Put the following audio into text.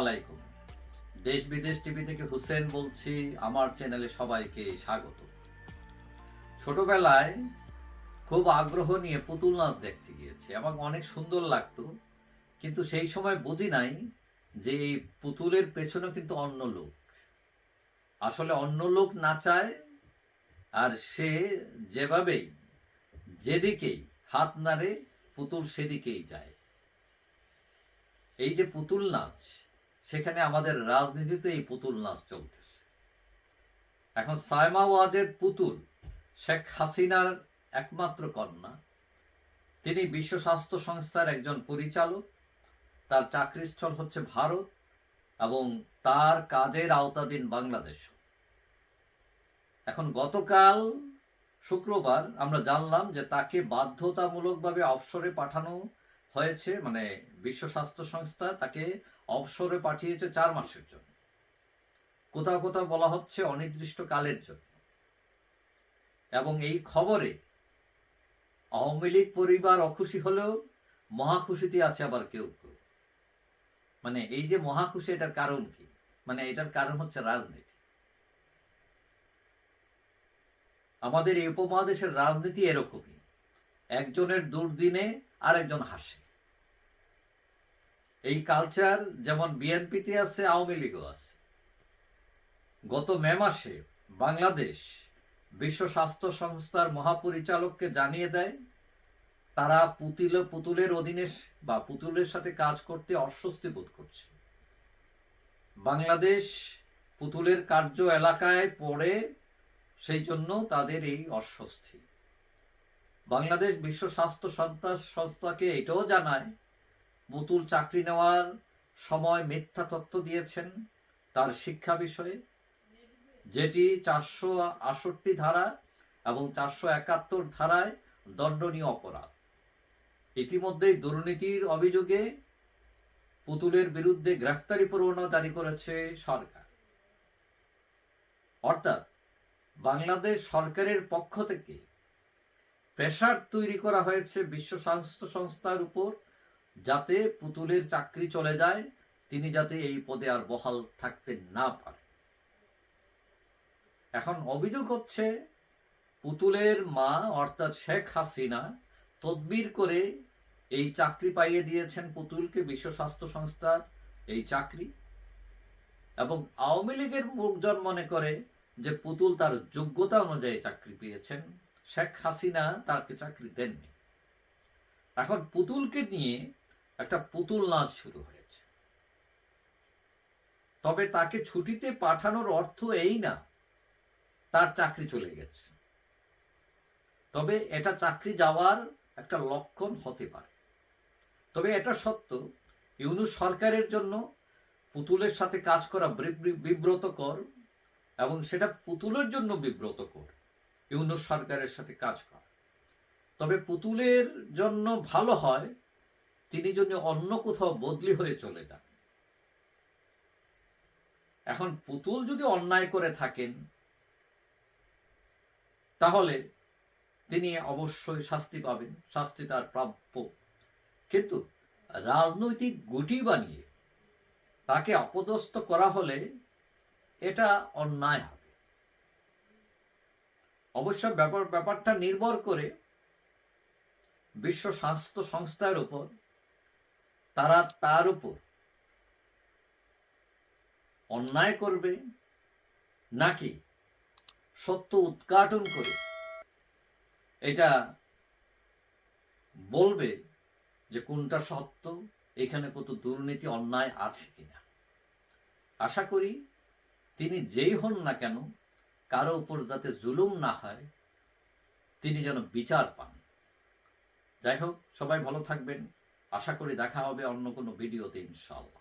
আলাইকুম দেশ বিদেশ টিভি থেকে হুসেন বলছি, আমার চ্যানেলে সবাইকে স্বাগত। ছোটবেলায় খুব আগ্রহ নিয়ে পুতুল নাচ দেখতে গিয়েছি। এবং অনেক সুন্দর লাগতো, কিন্তু সেই সময় বুঝি নাই যে এই পুতুলের পেছনে কিন্তু অন্য লোক। আসলে অন্য লোক নাচায়, আর সে যেভাবেই, যেদিকেই হাত নাড়ে, পুতুল সেদিকেই যায়। এই যে পুতুল নাচ সেখানে আমাদের রাজনীতিতে এই পুতুল নাচ চলতেছে। এখন সাইমা ওয়াজেদ পুতুল, শেখ হাসিনার একমাত্র কন্যা। তিনি বিশ্ব স্বাস্থ্য সংস্থার একজন পরিচালক। তার চাকরিস্থল হচ্ছে ভারত এবং তার কাজের আওতাধীন বাংলাদেশ। এখন গতকাল শুক্রবার আমরা জানলাম যে তাকে বাধ্যতামূলকভাবে অবসরে পাঠানো হয়েছে মানে বিশ্ব স্বাস্থ্য সংস্থা তাকে অবসরে পাঠিয়েছে চার মাসের জন্য। কোথাও কোথাও বলা হচ্ছে অনির্দিষ্ট কালের জন্য। এবং এই খবরে আওয়ামী লীগ পরিবার অখুশি হলেও মহাখুশিতে আছে আবার কেউ কেউ। মানে এই যে মহাখুশি, এটার কারণ কি? মানে এটার কারণ হচ্ছে রাজনীতি। আমাদের এই উপমহাদেশের রাজনীতি এরকমই। একজনের দুর্দিনে আরেকজন হাসে। এই কালচার যেমন বিএনপিতে আছে, আওয়ামী লীগও আছে। গত মে মাসে বাংলাদেশ বিশ্ব স্বাস্থ্য সংস্থার মহাপরিচালককে জানিয়ে দেয়, তারা পুতুল, পুতুলের অধীনে বা পুতুলের সাথে কাজ করতে অস্বস্তি বোধ করছে। বাংলাদেশ পুতুলের কার্য এলাকায় পড়ে, সেই জন্য তাদের এই অস্বস্তি। বাংলাদেশ বিশ্ব স্বাস্থ্য সংস্থা সংস্থাকে এটাও জানায় পুতুল চাকরি নেওয়ার সময় মিথ্যা তথ্য দিয়েছেন তার শিক্ষা বিষয়ে, যেটি চারশো আষট্টি ধারা এবং চারশো একাত্তর ধারায় দণ্ডনীয় অপরাধ। ইতিমধ্যেই দুর্নীতির অভিযোগে পুতুলের বিরুদ্ধে গ্রেফতারি পরোয়ানা জারি করেছে সরকার। অর্থাৎ বাংলাদেশ সরকারের পক্ষ থেকে প্রেশার তৈরি করা হয়েছে বিশ্ব স্বাস্থ্য সংস্থার উপর যাতে পুতুলের চাকরি চলে যায়, তিনি যাতে এই পদে আর বহাল থাকতে না পারে। এখন অভিযোগ হচ্ছে, পুতুলের মা, অর্থাৎ শেখ হাসিনা, তদবির করে এই চাকরি পাইয়ে দিয়েছেন পুতুলকে বিশ্ব স্বাস্থ্য সংস্থার এই চাকরি। এবং আওয়ামী লীগের লোকজন মনে করে যে পুতুল তার যোগ্যতা অনুযায়ী চাকরি পেয়েছেন, শেখ হাসিনা তাকে চাকরি দেননি। এখন পুতুলকে নিয়ে একটা পুতুল নাচ শুরু হয়েছে। তবে তাকে ছুটিতে পাঠানোর অর্থ এই না, তার চাকরি চলে গেছে। তবে এটা চাকরি যাওয়ার একটা লক্ষণ হতে পারে। তবে এটা সত্য, ইউনুস সরকারের জন্য পুতুলের সাথে কাজ করা বিব্রতকর এবং সেটা পুতুলের জন্য বিব্রতকর, ইউনুস সরকারের সাথে কাজ করা। তবে পুতুলের জন্য ভালো হয় তিনি যদি অন্য কোথাও বদলি হয়ে চলে যান। এখন পুতুল যদি অন্যায় করে থাকেন, তাহলে তিনি অবশ্যই শাস্তি পাবেন, শাস্তি তার প্রাপ্য। কিন্তু রাজনৈতিক গুটি বানিয়ে তাকে অপদস্থ করা হলে এটা অন্যায় হবে। অবশ্য ব্যাপার, ব্যাপারটা নির্ভর করে বিশ্ব স্বাস্থ্য সংস্থার উপর তারা তার উপর অন্যায় করবে নাকি সত্য উদ্ঘাটন করে? এটা বলবে যে কোনটা সত্য, এখানে কত দুর্নীতি, অন্যায় আছে কিনা? আশা করি তিনি যেই হন না কেন, কারও উপর যাতে জুলুম না হয়, তিনি যেন বিচার পান। যাই হোক, সবাই ভালো থাকবেন। আশা করি দেখা হবে অন্য কোনো ভিডিওতে ইনশাল্লাহ